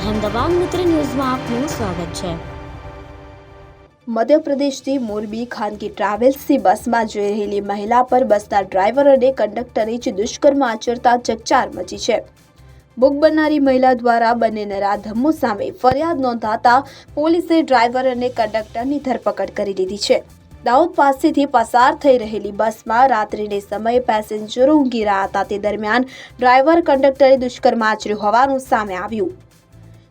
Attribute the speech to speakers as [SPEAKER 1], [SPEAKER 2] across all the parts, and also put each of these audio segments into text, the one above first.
[SPEAKER 1] અહેમદાબાદ મિત્ર ન્યૂઝમાં આપનું સ્વાગત છે.
[SPEAKER 2] મધ્યપ્રદેશથી મોરબી ખાનગી ટ્રાવેલ્સની બસમાં જઈ રહેલી મહિલા પર બસના ડ્રાઈવર અને કંડક્ટરે જ દુષ્કર્મ આચરતા ચકચાર મચી છે. બુક બનનારી મહિલા દ્વારા બંને નરાધમો સામે ફરિયાદ નોંધાતા પોલીસે ડ્રાઈવર અને કંડક્ટરની ધરપકડ કરી લીધી છે. દાઉદ પાસેથી પસાર થઈ રહેલી બસમાં રાત્રિને સમયે પેસેન્જરો ઊંઘી રહ્યા હતા. તે દરમિયાન ડ્રાઈવર, કંડક્ટરે દુષ્કર્મ આચર્યું હોવાનું સામે આવ્યું.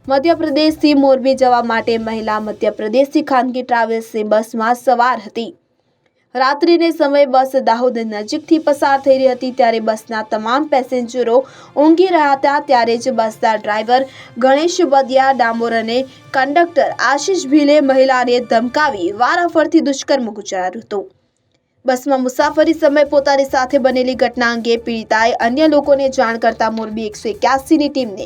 [SPEAKER 2] મધ્યપ્રદેશથી મોરબી જવા માટે મહિલા મધ્યપ્રદેશથી ખાનગી ટ્રાવેલ્સની બસમાં સવાર હતી. રાત્રિને સમયે બસ દાહોદ નજીકથી પસાર થઈ રહી હતી ત્યારે બસના તમામ પેસેન્જરો ઊંઘી રહ્યા હતા ત્યારે જ બસના ડ્રાઈવર ગણેશ બદિયા ડામોર અને કંડક્ટર આશીષ ભીલે મહિલાને ધમકાવી વારાફરતી દુષ્કર્મ ગુજાર્યું હતું. બસમાં મુસાફરી સમયે પોતાની સાથે બનેલી ઘટના અંગે પીડિતાએ અન્ય લોકોને જાણ કરતા મોરબી એકસો એક્યાસીની ટીમને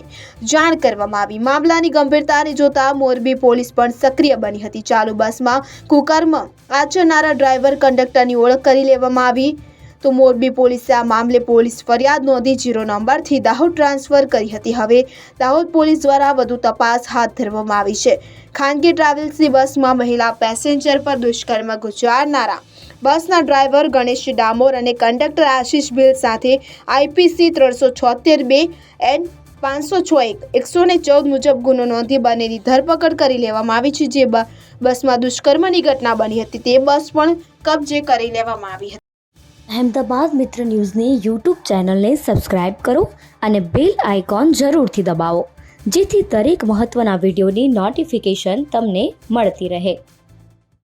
[SPEAKER 2] જાણ કરવામાં આવી. મામલાની ગંભીરતાને જોતા મોરબી પોલીસ પણ સક્રિય બની હતી. ચાલુ બસમાં કુકર્મ આચરનારા ડ્રાઈવર કંડક્ટરની ઓળખ કરી લેવામાં આવી. તો મોરબી પોલીસે આ મામલે પોલીસ ફરિયાદ નોંધી જીરો નંબરથી દાહોદ ટ્રાન્સફર કરી હતી. હવે દાહોદ પોલીસ દ્વારા વધુ તપાસ હાથ ધરવામાં આવી છે. ખાનગી ટ્રાવેલ્સની બસમાં મહિલા પેસેન્જર પર દુષ્કર્મ ગુજારનારા બસના ડ્રાઈવર ગણેશ ડામોર અને કંડક્ટર આશીષ ભીલ સાથે આઈપીસી ત્રણસો છોતેર બે, એન પાંચસો છ એક એકસો ને ચૌદ મુજબ ગુનો નોંધી બંનેની ધરપકડ કરી લેવામાં આવી છે. જે બસમાં દુષ્કર્મની ઘટના બની હતી, તે બસ પણ કબજે કરી લેવામાં આવી હતી.
[SPEAKER 1] અહેમદાબાદ મિત્ર ન્યૂઝની યુટ્યુબ ચેનલને સબસ્ક્રાઇબ કરો અને બેલ આઇકોન જરૂરથી દબાવો, જેથી દરેક મહત્ત્વના વિડીયોની નોટિફિકેશન તમને મળતી રહે.